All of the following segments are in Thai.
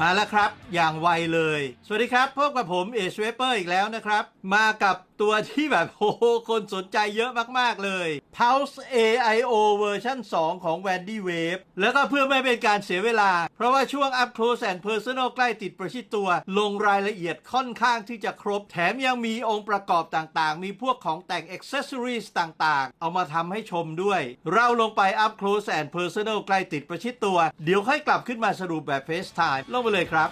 มาแล้วครับ อย่างไวเลย สวัสดีครับ พบกับผมเอชเวเปอร์อีกแล้วนะครับ มากับตัวที่แบบโอ้โหคนสนใจเยอะมาก ๆ เลย Pulse AIO เวอร์ชัน2 ของ Wandy Wave แล้วก็เพื่อไม่เป็นการเสียเวลา เพราะว่าช่วง Up Close and Personal ใกล้ติดประชิดตัว ลงรายละเอียดค่อนข้างที่จะครบ แถมยังมีองค์ประกอบต่างๆ มีพวกของแต่ง Accessories ต่างๆ เอามาทำให้ชมด้วย เราลงไป Up Close and Personal ใกล้ติดประชิดตัว เดี๋ยวค่อยกลับขึ้นมาสรุปแบบ FaceTime ลงไปเลยครับ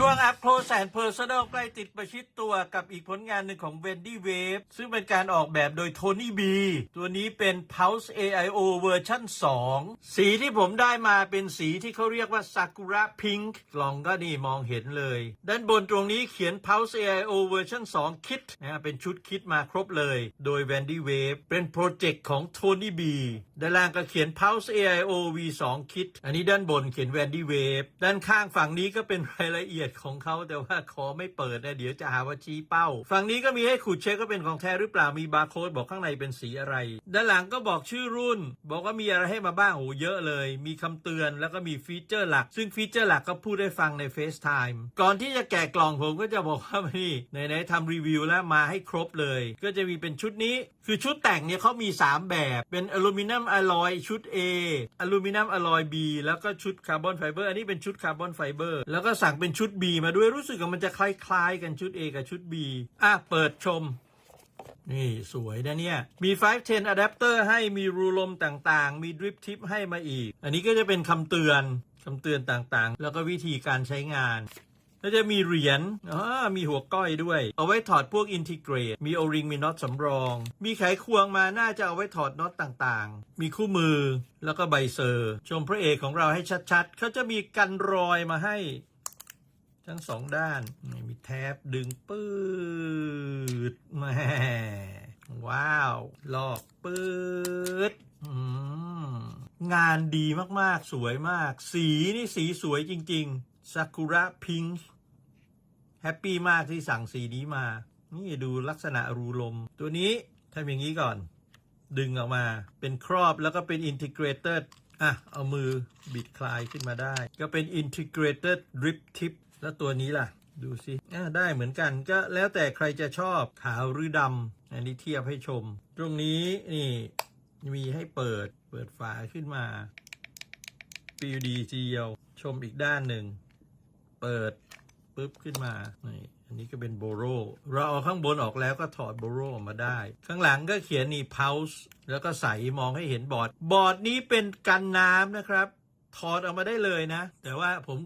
ช่วง Up Close and Personal ใกล้ติดประชิดตัวกับอีกผลงานหนึ่งของ Wendy Wave ซึ่งเป็นการออกแบบโดย Tony B ตัวนี้เป็น Pulse AIO เวอร์ชัน2 สีที่ผมได้มาเป็นสีที่เขาเรียกว่า Sakura Pink กล่องก็นี่มองเห็นเลย ด้านบนตรงนี้เขียน Pulse AIO เวอร์ชัน2 Kit นะฮะเป็นชุดคิดมาครบเลย โดย Wendy Wave เป็นโปรเจกต์ของ Tony B ด้านล่างก็เขียน Pulse AIO V2 Kit อันนี้ด้านบนเขียน Wendy Wave ด้านข้างฝั่งนี้ก็เป็นรายละเอียดของเขาแต่ว่าขอไม่เปิดนะเดี๋ยวจะหาว่าชี้เป้า ฝั่งนี้ก็มีให้ขูดเช็คก็เป็นของแท้หรือเปล่ามีบาร์โค้ดบอกข้างในเป็นสีอะไร ด้านหลังก็บอกชื่อรุ่น บอกว่ามีอะไรให้มาบ้างโอ้เยอะเลย มีคำเตือนแล้วก็มีฟีเจอร์หลัก ซึ่งฟีเจอร์หลักก็พูดได้ฟังใน FaceTime ก่อนที่จะแกะกล่องผมก็จะบอกว่านี่ไหนๆทำรีวิวแล้วมาให้ครบเลย ก็จะมีเป็นชุดนี้คือชุดแต่งเนี่ยเขามี 3 แบบเป็นอลูมิเนียมอลลอยชุด A อลูมิเนียมอลลอย B แล้วก็ชุดคาร์บอนไฟเบอร์อันนี้เป็นชุดคาร์บอนไฟเบอร์แล้วก็สั่งเป็นชุด B มาด้วยรู้สึกว่ามันจะคล้ายๆกันชุด A กับชุด B อะ เปิดชม นี่สวยนะเนี่ย มี 510อะแดปเตอร์ให้มีรูลมต่างๆ มีดริปทิปให้มาอีก อันนี้ก็จะเป็นคำเตือนคำเตือนต่างๆ แล้วก็วิธีการใช้งานแล้วจะมีเหรียญอ๋อมีหัวก้อยด้วย เอาไว้ถอดพวกอินทิเกรต มีโอริง มีน็อตสำรอง มีไขควงมา น่าจะเอาไว้ถอดน็อตต่างๆ มีคู่มือ แล้วก็ใบเซอร์ ชมพระเอกของเราให้ชัดๆ เขาจะมีกันรอยมาให้ ทั้งสองด้านมีแท็บดึงปืดแม่ว้าว ลอกปืดอืมงานดีมากๆ สวยมาก สีนี่สีสวยจริงๆซากุระพิงค์แฮปปี้มากที่สั่งสีนี้มา นี่ดูลักษณะรูลม ตัวนี้ทำอย่างนี้ก่อน ดึงออกมาเป็นครอบแล้วก็เป็น integrated อะ เอามือบิดคลายขึ้นมาได้ ก็เป็น integrated drip tip แล้วตัวนี้ล่ะ ดูสิได้เหมือนกันก็แล้วแต่ใครจะชอบขาวหรือดำอันนี้เทียบให้ชม ตรงนี้นี่มีให้เปิดเปิดฝาขึ้นมาปิวดีเดียว ชมอีกด้านหนึ่ง เปิดปุ๊บขึ้นมานี่อันนี้ก็เป็นโบโรเราเอาข้างบนออกแล้วก็ถอดโบโรออกมาได้ ข้างหลังก็เขียนนี่ p u l s แล้วก็ใสมองให้เห็นบอร์ด บอร์ดนี้เป็นกันน้ำนะครับ ถอดออกมาได้เลยนะ แต่ว่าผม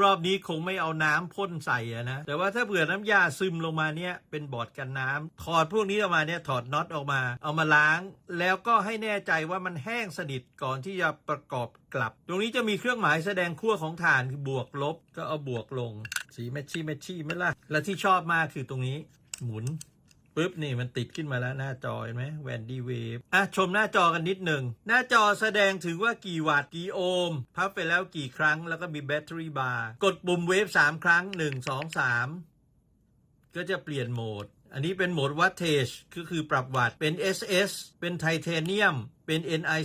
รอบนี้คงไม่เอาน้ำพ่นใส่อะนะ แต่ว่าถ้าเผื่อน้ำยาซึมลงมาเนี่ยเป็นบอดกันน้ำถอดพวกนี้ออกมาเนี่ยถอดน็อตออกมา เอามาล้าง แล้วก็ให้แน่ใจว่ามันแห้งสนิทก่อนที่จะประกอบกลับ ตรงนี้จะมีเครื่องหมายแสดงขั้วของฐานคือบวกลบก็เอาบวกลงสีแมชชี่แมชชี่ไม่ล่ะและที่ชอบมากคือตรงนี้หมุน ปุ๊บนี่มันติดขึ้นมาแล้วหน้าจอเห็นไหมแวนดี้เวฟอะชมหน้าจอกันนิดหนึ่ง หน้าจอแสดงถึงว่ากี่วัตต์กี่โอห์มพับไปแล้วกี่ครั้งแล้วก็มีแบตเตอรี่บาร์กดปุ่มเวฟ3 ครั้ง 1 2 3 ก็จะเปลี่ยนโหมด อันนี้เป็นโหมดวัตเทจก็คือปรับวัตต์เป็น SS เป็นไทเทเนียมเป็น NI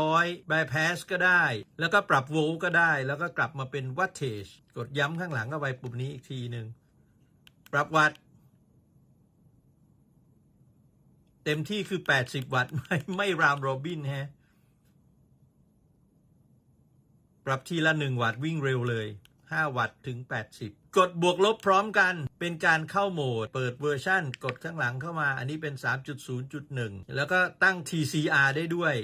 200 bypass ก็ได้ แล้วก็ปรับโวลต์ก็ได้ แล้วก็กลับมาเป็นวัตเทจกดย้ำข้างหลังเข้าไปปุ่มนี้อีกทีหนึ่งปรับวัตต์ เต็มที่คือ 80 วัตต์ไม่ไม่รามโรบินฮะ ปรับทีละ 1 วัตต์วิ่งเร็วเลย 5 วัตต์ถึง 80 กดบวกลบพร้อมกัน เป็นการเข้าโหมด เปิดเวอร์ชั่น กดข้างหลังเข้ามา อันนี้เป็น 3.0.1 แล้วก็ตั้ง TCR ได้ด้วย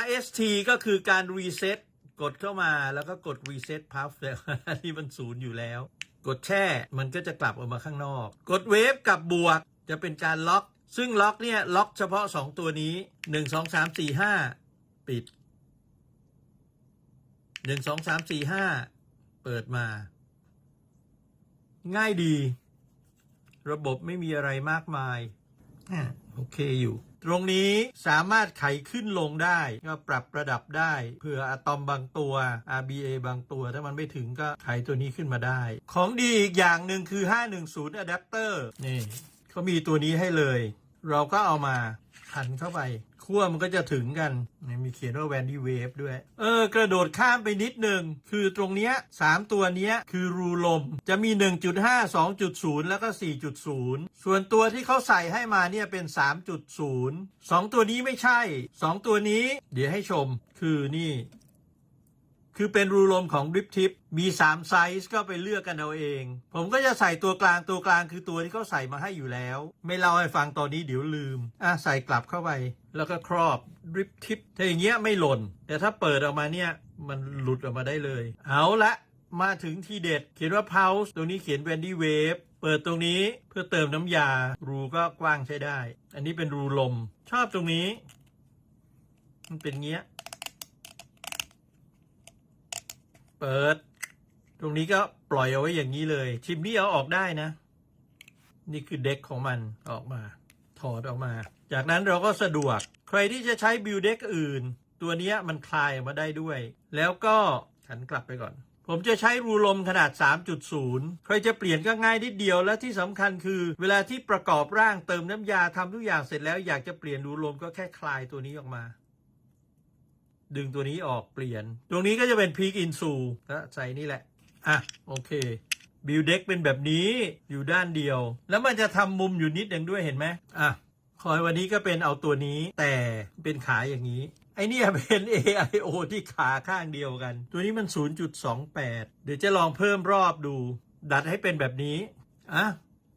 RST ก็คือการรีเซ็ตกดเข้ามาแล้วก็กด reset puff แต่ว่าอันนี้มันศูนย์อยู่แล้ว กดแช่มันก็จะกลับออกมาข้างนอก กดเวฟกับบวกจะเป็นการล็อก ซึ่งล็อกเนี่ยล็อกเฉพาะ 2 ตัวนี้ 1 2 3 4 5 ปิด 1 2 3 4 5 เปิดมา ง่ายดี ระบบไม่มีอะไรมากมายอะโอเคอยู่ ตรงนี้สามารถไขขึ้นลงได้ ก็ปรับระดับได้เผื่ออะตอมบางตัว RBA บางตัว ถ้ามันไม่ถึงก็ไขตัวนี้ขึ้นมาได้ ของดีอีกอย่างหนึ่งคือ 510 Adapter นี่เขามีตัวนี้ให้เลย เราก็เอามาขันเข้าไปขั้วมันก็จะถึงกันนี่มีเขียนว่า Vandy Wave ด้วย เออ กระโดดข้ามไปนิดหนึ่ง คือตรงเนี้ยสามตัวเนี้ยคือรูลม จะมี 1.5 2.0 แล้วก็ 4.0 ส่วนตัวที่เขาใส่ให้มาเนี่ยเป็น 3.0 2 ตัวนี้ไม่ใช่ 2 ตัวนี้ เดี๋ยวให้ชม คือนี่ คือเป็นรูลมของ Drip Tip มี 3 ไซส์ก็ไปเลือกกันเอาเอง ผมก็จะใส่ตัวกลางตัวกลางคือตัวที่เขาใส่มาให้อยู่แล้ว ไม่เล่าให้ฟังตอนนี้เดี๋ยวลืม อะใส่กลับเข้าไป แล้วก็ครอบ Drip Tip ถ้าอย่างเงี้ยไม่หล่น แต่ถ้าเปิดออกมาเนี่ย มันหลุดออกมาได้เลย เอาละมาถึงทีเด็ด เขียนว่า Pulse ตรงนี้เขียน Wendy Wave เปิดตรงนี้เพื่อเติมน้ำยา รูก็กว้างใช้ได้ อันนี้เป็นรูลม ชอบตรงนี้ มันเป็นเงี้ย เปิด ตรงนี้ก็ปล่อยเอาไว้อย่างนี้เลย ชิมนี่เอาออกได้นะ นี่คือเด็กของมันออกมา ถอดออกมา จากนั้นเราก็สะดวก ใครที่จะใช้บิวเด็กอื่น ตัวนี้มันคลายมาได้ด้วย แล้วก็ขันกลับไปก่อน ผมจะใช้รูลมขนาด 3.0 ใครจะเปลี่ยนก็ง่ายนิดเดียวและที่สำคัญคือ เวลาที่ประกอบร่างเติมน้ำยาทำทุกอย่างเสร็จแล้วอยากจะเปลี่ยนรูลมก็แค่คลายตัวนี้ออกมา ดึงตัวนี้ออกเปลี่ยน ตรงนี้ก็จะเป็นพีกอินซูก็ใส่นี่แหละ อะ โอเคบิวเด็กเป็นแบบนี้อยู่ด้านเดียว แล้วมันจะทำมุมอยู่นิดหนึ่งด้วยเห็นไหมอะคอยวันนี้ก็เป็นเอาตัวนี้แต่เป็นขาอย่างนี้ ไอเนี่ยเป็น AIO ที่ขาข้างเดียวกัน ตัวนี้มัน 0.28 เดี๋ยวจะลองเพิ่มรอบดู ดัดให้เป็นแบบนี้ อะ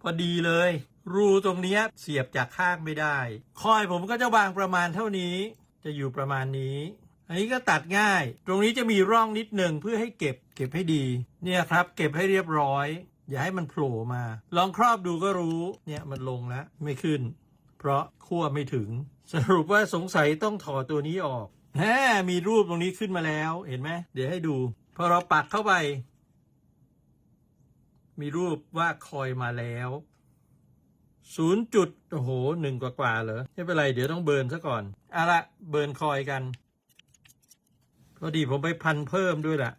พอดีเลย รูตรงนี้เสียบจากข้างไม่ได้ คอยผมก็จะวางประมาณเท่านี้ จะอยู่ประมาณนี้ อันนี้ก็ตัดง่าย ตรงนี้จะมีร่องนิดหนึ่งเพื่อให้เก็บเก็บให้ดี เนี่ยครับ เก็บให้เรียบร้อย อย่าให้มันโผล่มา ลองครอบดูก็รู้ เนี่ยมันลงแล้วไม่ขึ้น เพราะขั้วไม่ถึง สรุปว่าสงสัยต้องถอดตัวนี้ออกแฮมีรูปตรงนี้ขึ้นมาแล้วเห็นไหมเดี๋ยวให้ดู พอเราปักเข้าไป มีรูปว่าคอยมาแล้วศูนย์จุดโอ้โหหนึ่งกว่ากว่าๆเหรอไม่เป็นไร เดี๋ยวต้องเบิร์นซะก่อน เอาละเบิร์นคอยกัน พอดีผมไปพันเพิ่มด้วยล่ะ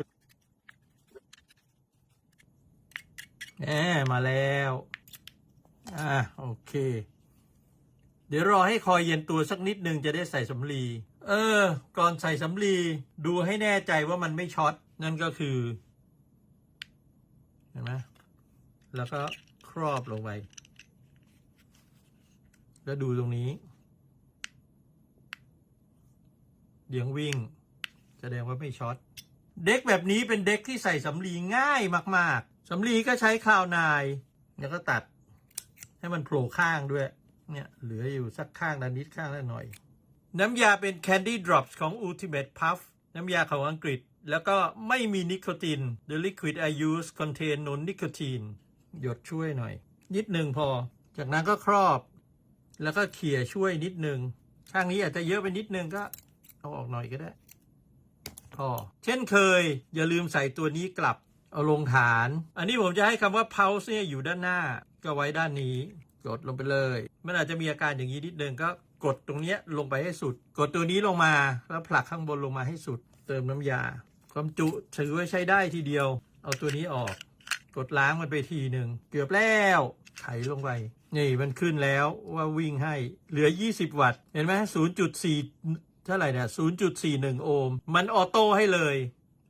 แหมมาแล้ว อ่าโอเค เดี๋ยวรอให้คอยเย็นตัวสักนิดนึงจะได้ใส่สำลี เออ ก่อนใส่สำลีดูให้แน่ใจว่ามันไม่ช็อต นั่นก็คือ เห็นไหมแล้วก็ครอบลงไป แล้วดูตรงนี้ เดี๋ยววิ่ง แสดงว่าไม่ช็อต เด็กแบบนี้เป็นเด็กที่ใส่สำลีง่ายมากๆ สำลีก็ใช้คาวนาย แล้วก็ตัดให้มันโผล่ข้างด้วย เนี่ยเหลืออยู่สักข้างละนิดข้างละหน่อย น้ำยาเป็น Candy Drops ของ Ultimate Puff น้ำยาของอังกฤษ แล้วก็ไม่มีนิโคติน The liquid I use contain no nicotine หยดช่วยหน่อย นิดหนึ่งพอ จากนั้นก็ครอบ แล้วก็เขี่ยช่วยนิดหนึ่งข้างนี้อาจจะเยอะไปนิดนึงก็เอาออกหน่อยก็ได้ พอ เช่นเคย อย่าลืมใส่ตัวนี้กลับ เอาลงฐาน อันนี้ผมจะให้คำว่า pulse เนี่ยอยู่ด้านหน้า ก็ไว้ด้านนี้ กดลงไปเลย มันอาจจะมีอาการอย่างนี้นิดนึงก็กดตรงเนี้ยลงไปให้สุด กดตัวนี้ลงมาแล้วผลักข้างบนลงมาให้สุด เติมน้ำยา ความจุถือว่าใช้ได้ทีเดียว เอาตัวนี้ออก กดล้างมันไปทีหนึ่งเกือบแล้วไถลงไป นี่มันขึ้นแล้วว่าวิ่งให้เหลือ 20 วัตต์ เห็นไหม0.4 เท่าไหร่เนี่ย0.41 โอห์ม มันออโต้ให้เลย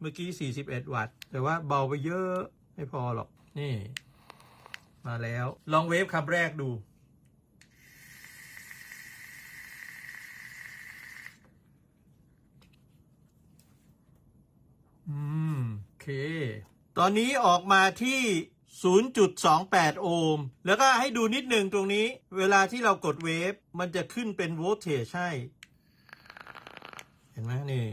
เมื่อกี้ 41 วัตต์ แต่ว่าเบาไปเยอะไม่พอหรอก นี่ มาแล้ว ลองเวฟคำแรกดู อืม โอเค ตอนนี้ออกมาที่0.28 โอห์ม แล้วก็ให้ดูนิดหนึ่งตรงนี้ เวลาที่เรากดเวฟ มันจะขึ้นเป็นโวลเทจให้ ห็นไหมนี่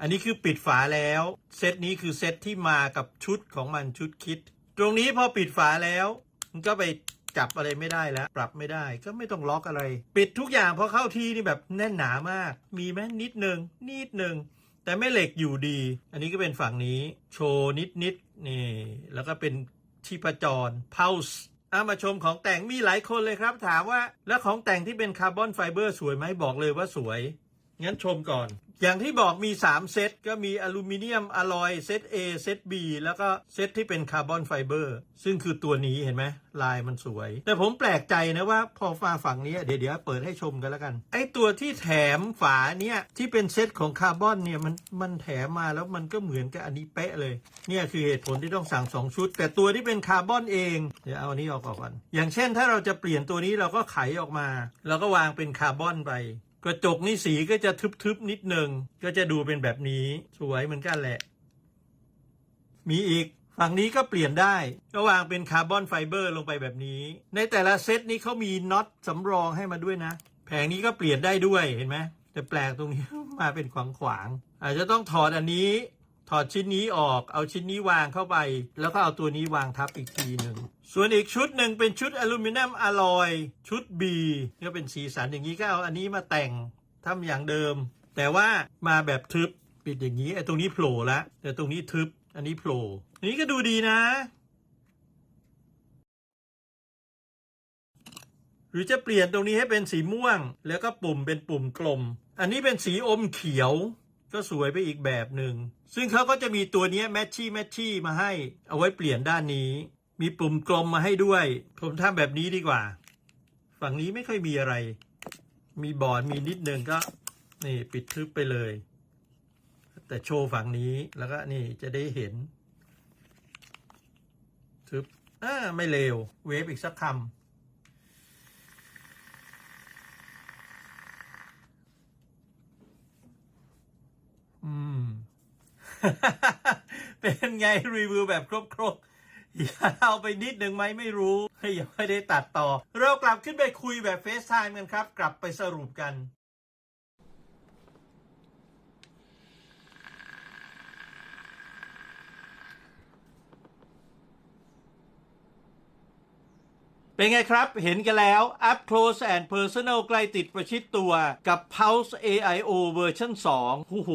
อันนี้คือปิดฝาแล้ว เซตนี้คือเซตที่มากับชุดของมันชุดคิด ตรงนี้พอปิดฝาแล้ว มันก็ไปจับอะไรไม่ได้แล้ว ปรับไม่ได้ก็ไม่ต้องล็อกอะไร ปิดทุกอย่างพอเข้าที่นี่แบบแน่นหนามาก มีไหมนิดหนึ่งนิดหนึ่งแต่ไม่เหล็กอยู่ดี อันนี้ก็เป็นฝั่งนี้ โชว์นิดนิดนี่ แล้วก็เป็นชีพจร pulse เอามาชมของแต่งมีหลายคนเลยครับ ถามว่าแล้วของแต่งที่เป็นคาร์บอนไฟเบอร์สวยไหมบอกเลยว่าสวย งั้นชมก่อน อย่างที่บอกมี 3 เซต ก็มีอลูมิเนียมอลลอยเซต A เซต B แล้วก็เซตที่เป็นคาร์บอนไฟเบอร์ ซึ่งคือตัวนี้เห็นไหมลายมันสวย แต่ผมแปลกใจนะว่าพอฟ้าฝั่งนี้เดี๋ยวเดี๋ยวเปิดให้ชมกันแล้วกัน ไอตัวที่แถมฝาเนี่ยที่เป็นเซตของคาร์บอนเนี่ยมันมันแถมมาแล้วมันก็เหมือนกับอันนี้เป๊ะเลย เนี่ยคือเหตุผลที่ต้องสั่ง 2 ชุด แต่ตัวที่เป็นคาร์บอนเอง เดี๋ยวเอาอันนี้ออกก่อน อย่างเช่นถ้าเราจะเปลี่ยนตัวนี้เราก็ไขออกมาเราก็วางเป็นคาร์บอนไป กระจกนี่สีก็จะทึบๆนิดหนึ่งก็จะดูเป็นแบบนี้สวยเหมือนกันแหละ มีอีกฝั่งนี้ก็เปลี่ยนได้ก็วางเป็นคาร์บอนไฟเบอร์ลงไปแบบนี้ ในแต่ละเซตนี้เขามีน็อตสำรองให้มาด้วยนะ แผงนี้ก็เปลี่ยนได้ด้วยเห็นไหมแต่แปลกตรงนี้มาเป็นขวางขวางๆอาจจะต้องถอดอันนี้ ถอดชิ้นนี้ออก เอาชิ้นนี้วางเข้าไป แล้วก็เอาตัวนี้วางทับอีกทีหนึ่ง ส่วนอีกชุดหนึ่งเป็นชุดอลูมิเนียมอลลอยชุด B ก็เป็นสีสันอย่างนี้ก็เอาอันนี้มาแต่งทำอย่างเดิม แต่ว่ามาแบบทึบปิดอย่างนี้ไอ้ตรงนี้โผล่ละแต่ตรงนี้ทึบอันนี้โผล่อันนี้ก็ดูดีนะ หรือจะเปลี่ยนตรงนี้ให้เป็นสีม่วง แล้วก็ปุ่มเป็นปุ่มกลม อันนี้เป็นสีอมเขียวก็สวยไปอีกแบบหนึ่ง ซึ่งเขาก็จะมีตัวนี้แมทชี่แมทชี่มาให้เอาไว้เปลี่ยนด้านนี้ มีปุ่มกลมมาให้ด้วย ผมทำแบบนี้ดีกว่า ฝั่งนี้ไม่ค่อยมีอะไร มีบอร์ดมีนิดนึงก็ นี่ปิดทึบไปเลย แต่โชว์ฝั่งนี้แล้วก็นี่จะได้เห็นทึบอ่าไม่เลวเวฟอีกสักคำอืมเป็นไงรีวิวแบบครบๆ ยาวไปนิดหนึ่งไหมไม่รู้ยังไม่ได้ตัดต่อ เรากลับขึ้นไปคุยแบบเฟซไทม์กันครับ กลับไปสรุปกัน เป็นไงครับ เห็นกันแล้ว Up Close and Personal ใกล้ติดประชิดตัวกับ Pulse AIO เวอร์ชัน2โอ้โห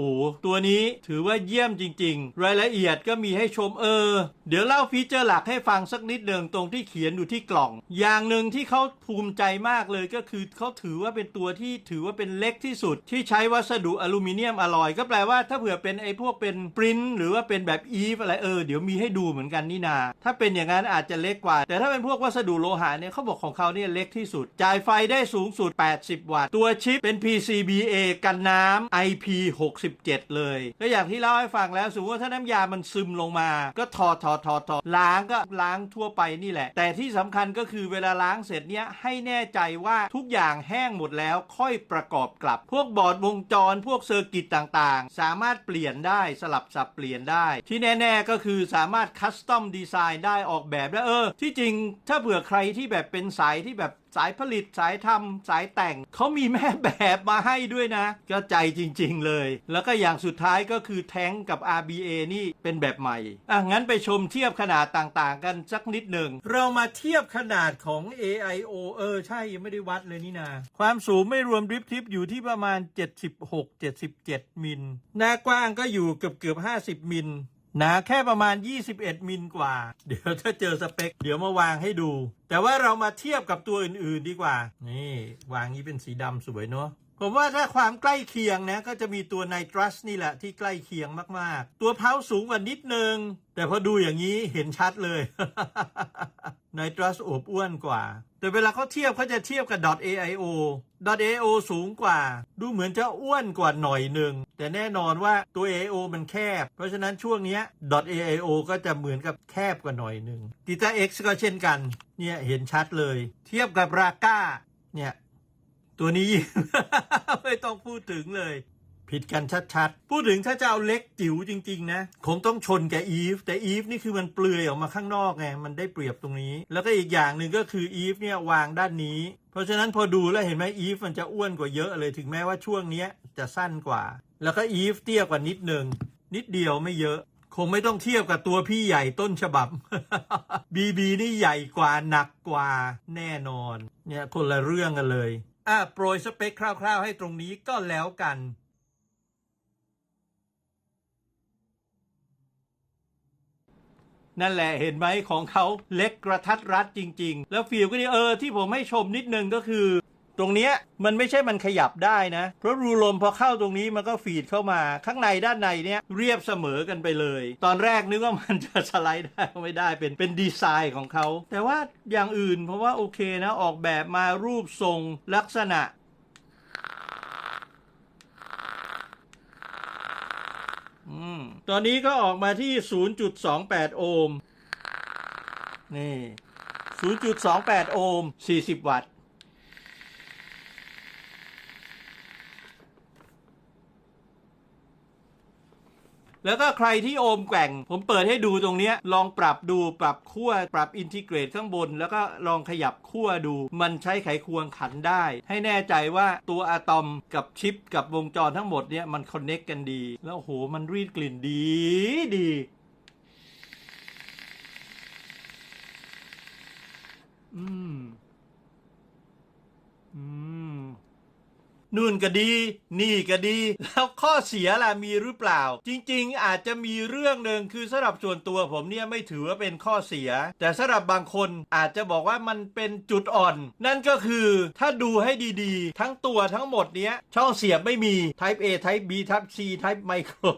ตัวนี้ถือว่าเยี่ยมจริง ๆ รายละเอียดก็มีให้ชมเออ เดี๋ยวเล่าฟีเจอร์หลักให้ฟังสักนิดหนึ่งตรงที่เขียนอยู่ที่กล่อง อย่างหนึ่งที่เขาภูมิใจมากเลยก็คือเขาถือว่าเป็นตัวที่ถือว่าเป็นเล็กที่สุด ที่ใช้วัสดุอลูมิเนียมอลลอยก็แปลว่าถ้าเผื่อเป็นไอ้พวกเป็นปริ้นหรือว่าเป็นแบบอีฟอะไรเออเดี๋ยวมีให้ดูเหมือนกันนี่นา ถ้าเป็นอย่างนั้นอาจจะเล็กกว่า แต่ถ้าเป็นพวกวัสดุโลหะเนี่ยเขาบอกของเขาเนี่ยเล็กที่สุด จ่ายไฟได้สูงสุด 80 วัตต์ ตัวชิปเป็น PCBA กันน้ำ IP67 เลยก็อย่างที่เล่าให้ฟังแล้วสมมติว่าถ้าน้ำยามันซึมลงมา ก็ถอดถอดถอดถอดล้างก็ล้างทั่วไปนี่แหละ แต่ที่สำคัญก็คือเวลาล้างเสร็จเนี่ยให้แน่ใจว่าทุกอย่างแห้งหมดแล้วค่อยประกอบกลับ พวกบอร์ดวงจรพวกเซอร์กิตต่างๆ สามารถเปลี่ยนได้สลับสับเปลี่ยนได้ ที่แน่ ๆก็คือสามารถคัสตอมดีไซน์ได้ออกแบบได้เออ ที่จริงถ้าเผื่อใครทแบบเป็นสายที่แบบสายผลิตสายทำสายแต่ง เขามีแม่แบบมาให้ด้วยนะ ก็ใจจริงๆเลย แล้วก็อย่างสุดท้ายก็คือแท้งกับ RBA นี่เป็นแบบใหม่ อะ งั้นไปชมเทียบขนาดต่างๆ กันสักนิดหนึ่ง เรามาเทียบขนาดของ AIO เออ ใช่ ยังไม่ได้วัดเลยนี่นา ความสูงไม่รวมดริฟทิปอยู่ที่ประมาณ 76-77 มิล หน้ากว้างก็อยู่เกือบเกือบๆ50 มิล หนาแค่ประมาณ 21 มิลกว่า เดี๋ยวถ้าเจอสเปค เดี๋ยวมาวางให้ดู แต่ว่าเรามาเทียบกับตัวอื่นๆดีกว่า นี่ วางนี้เป็นสีดำสวยเนาะ ผมว่าถ้าความใกล้เคียงนะก็จะมีตัวไนตรัสนี่แหละที่ใกล้เคียงมากๆ ตัวเพาสูงกว่านิดนึง แต่พอดูอย่างนี้เห็นชัดเลย ไนตรัสอวบอ้วนกว่า แต่เวลาเขาเทียบเขาจะเทียบกับ .aio .aio สูงกว่า ดูเหมือนจะอ้วนกว่าหน่อยหนึ่ง แต่แน่นอนว่าตัว AIO มันแคบ เพราะฉะนั้นช่วงนี้ .aio ก็จะเหมือนกับแคบกว่าหน่อยหนึ่ง Tita X ก็เช่นกัน เนี่ยเห็นชัดเลย เทียบกับราก้าเนี่ย ตัวนี้ ไม่ต้องพูดถึงเลย ผิดกันชัดๆ พูดถึงถ้าจะเอาเล็กจิ๋วจริง ๆ นะ คงต้องชนกับอีฟ แต่อีฟนี่คือมันเปลือยออกมาข้างนอกไง มันได้เปรียบตรงนี้ แล้วก็อีกอย่างหนึ่งก็คืออีฟเนี่ยวางด้านนี้ เพราะฉะนั้นพอดูแล้วเห็นไหมอีฟมันจะอ้วนกว่าเยอะเลย ถึงแม้ว่าช่วงเนี้ยจะสั้นกว่า แล้วก็อีฟเตี้ยกว่านิดหนึ่งนิดเดียวไม่เยอะคงไม่ต้องเทียบกับตัวพี่ใหญ่ต้นฉบับ บีบีนี่ใหญ่กว่าหนักกว่าแน่นอน เนี่ยคนละเรื่องกันเลย อ่าโปรยสเปคคร่าวๆ ให้ตรงนี้ก็แล้วกันนั่นแหละเห็นไหมของเขาเล็กกระทัดรัดจริง ๆ แล้วฟิลก็นี่เออที่ผมให้ชมนิดนึงก็คือ ตรงเนี้ยมันไม่ใช่มันขยับได้นะ เพราะรูลมพอเข้าตรงนี้มันก็ฟีดเข้ามา ข้างในด้านในเนี้ยเรียบเสมอกันไปเลย ตอนแรกนึกว่ามันจะสไลด์ได้ไม่ได้เป็นเป็นดีไซน์ของเขา แต่ว่าอย่างอื่นเพราะว่าโอเคนะออกแบบมารูปทรงลักษณะอตอนนี้ก็ออกมาที่ 0.28 โอห์ม นี่ 0.28 โอห์ม 40 วัตต์ แล้วก็ใครที่โอมแกว่ง ผมเปิดให้ดูตรงนี้ลองปรับดูปรับขั้วปรับอินทิเกรตข้างบน แล้วก็ลองขยับขั้วดู มันใช้ไขควงขันได้ ให้แน่ใจว่าตัวอะตอมกับชิปกับวงจรทั้งหมดเนี่ยมันคอนเน็กกันดี แล้วโหมันรีดกลิ่นดีดี อืม อืม นู่นก็ดี นี่ก็ดี แล้วข้อเสียล่ะมีหรือเปล่า จริงๆ อาจจะมีเรื่องหนึ่งคือสำหรับส่วนตัวผมเนี่ยไม่ถือว่าเป็นข้อเสีย แต่สำหรับบางคนอาจจะบอกว่ามันเป็นจุดอ่อน นั่นก็คือถ้าดูให้ดีๆ ทั้งตัวทั้งหมดเนี้ยช่องเสียบไม่มี Type A Type B Type C Type Micro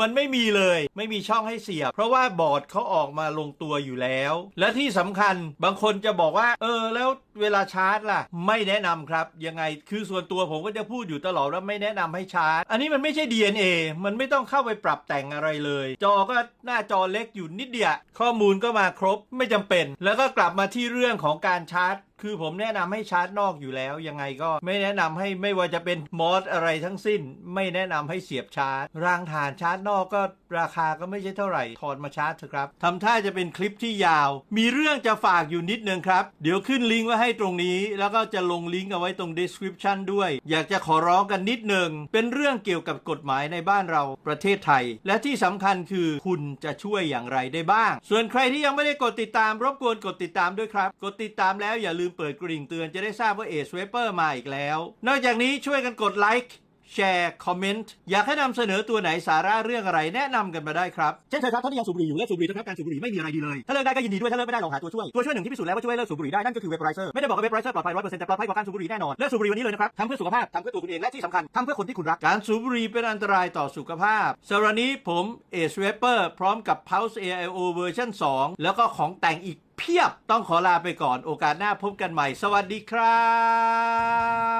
มันไม่มีเลย ไม่มีช่องให้เสียบ เพราะว่าบอร์ดเขาออกมาลงตัวอยู่แล้ว และที่สำคัญบางคนจะบอกว่า เออ แล้วเวลาชาร์จล่ะ ไม่แนะนำครับ ยังไงคือส่วนตัวผมก็จะพูดอยู่ตลอดว่าไม่แนะนำให้ชาร์จ อันนี้มันไม่ใช่ DNA มันไม่ต้องเข้าไปปรับแต่งอะไรเลย จอก็หน้าจอเล็กอยู่นิดเดียวข้อมูลก็มาครบไม่จำเป็น แล้วก็กลับมาที่เรื่องของการชาร์จ คือผมแนะนำให้ชาร์จนอกอยู่แล้ว ยังไงก็ไม่แนะนำให้ไม่ว่าจะเป็นมอสอะไรทั้งสิ้น ไม่แนะนำให้เสียบชาร์จ รางฐานชาร์จนอกก็ราคาก็ไม่ใช่เท่าไหร่ถอดมาชาร์จเถอะครับทำท่าจะเป็นคลิปที่ยาว มีเรื่องจะฝากอยู่นิดนึงครับ เดี๋ยวขึ้นลิงก์ไว้ให้ตรงนี้ แล้วก็จะลงลิงก์เอาไว้ตรง description ด้วย อยากจะขอร้องกันนิดนึงเป็นเรื่องเกี่ยวกับกฎหมายในบ้านเราประเทศไทย และที่สำคัญคือคุณจะช่วยอย่างไรได้บ้าง ส่วนใครที่ยังไม่ได้กดติดตามรบกวนกดติดตามด้วยครับ กดติดตามแล้วอย่าลืมเปิดกริ่งเตือนจะได้ทราบว่าเอ w เวเปอร์มาอีกแล้ว นอกจากนี้ช่วยกันกดไลค์แชร์คอมเมนต์อยากให้นำเสนอตัวไหนสาระเรื่องอะไรแนะนำกันมาได้ครับเช่นเคยครับถ้าที่ยังสูบบุหรี่อยู่เลิกสูบบุหรี่นะครับการสูบบุหรี่ไม่มีอะไรดีเลย ถ้าเลิกได้ก็ยินดีด้วยถ้าเลิกไม่ได้ลองหาตัวช่วย ตัวช่วยหนึ่งที่พิสูจน์แล้วว่าช่วยเลิกสูบบุหรี่ได้นั่นก็คือเว p ไรเซอร์ไม่ได้บอกว่าเว p ไรเซอร์ปลอดภัยร้อยเปอร์เซ็นต์แต่ปลอดภัยกว่าการสูบบุหรี่แน่นอนเลิกสูบบุหรี่วันนี้เลยนะครับทำเพื่อสุขภาพทำเพื่อตัวคุณเองและที่สำคัญทำเพื่อคนที่คุณรักการสูบบุหรี่เป็นอันตรายต่อสุขภาพสำหรับวันนี้ผมเอ w เวเปอร์พร้อมกับ Pulse AIO เวอร์ชัน2แล้วก็ของแต่งอีก เพียบต้องขอลาไปก่อนโอกาสหน้าพบกันใหม่ สวัสดีครั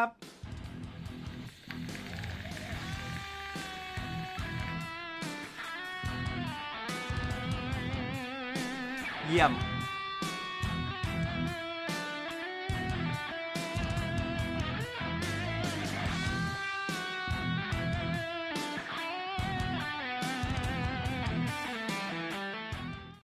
บเยี่ยม